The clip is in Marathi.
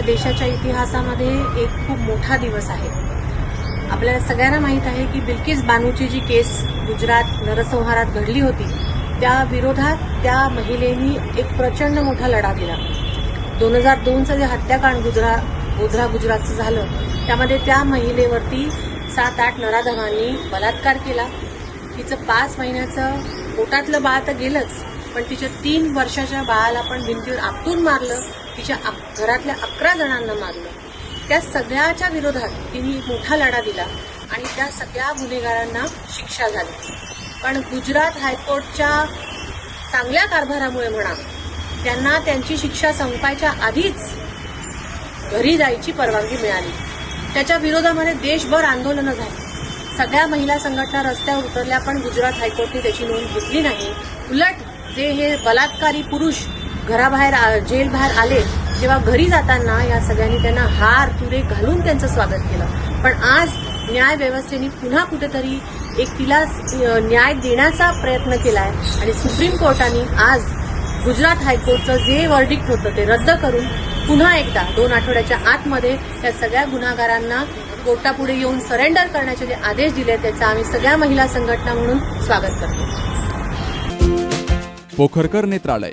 आपल्या देशाच्या इतिहासामध्ये एक खूप मोठा दिवस आहे. आपल्याला सगळ्यांना माहीत आहे की बिल्किस बानूची जी केस गुजरात नरसंहारात घडली होती त्या विरोधात त्या महिलेनी एक प्रचंड मोठा लढा दिला. दोन हजार दोनचं जे हत्याकांड गुजरा गोधरा गुजरातचं झालं त्यामध्ये त्या महिलेवरती सात आठ नराधमांनी बलात्कार केला. तिचं पाच महिन्याचं पोटातलं बाळ तर गेलंच पण तिच्या तीन वर्षाच्या बाळाला पण भिंतीवर आपटून मारलं. तिच्या घरातल्या अकरा जणांना मारलं. त्या सगळ्याच्या विरोधात तिने मोठा लढा दिला आणि त्या सगळ्या गुन्हेगारांना शिक्षा झाली. पण गुजरात हायकोर्टच्या चांगल्या कारभारामुळे म्हणा त्यांना त्यांची शिक्षा संपायच्या आधीच घरी जायची परवानगी मिळाली. त्याच्या विरोधामध्ये देशभर आंदोलनं झाली. सगळ्या महिला संघटना रस्त्यावर उतरल्या पण गुजरात हायकोर्टने त्याची नोंद घेतली नाही. उलट जे हे बलात्कारी पुरुष घराबाहेर जेल जेलबाहेर आले जेव्हा घरी जाताना या सगळ्यांनी त्यांना हार तुरे घालून त्यांचं स्वागत केलं. पण आज न्याय व्यवस्थेने पुन्हा कुठेतरी एक तिला न्याय देण्याचा प्रयत्न केला आहे आणि सुप्रीम कोर्टाने आज गुजरात हायकोर्टचं जे वर्डिक्ट होतं ते रद्द करून पुन्हा एकदा दोन आठवड्याच्या आतमध्ये त्या सगळ्या गुन्हागारांना कोर्टापुढे येऊन सरेंडर करण्याचे जे आदेश दिले त्याचा आम्ही सगळ्या महिला संघटना म्हणून स्वागत करतो. पोखरकर नेत्रालय.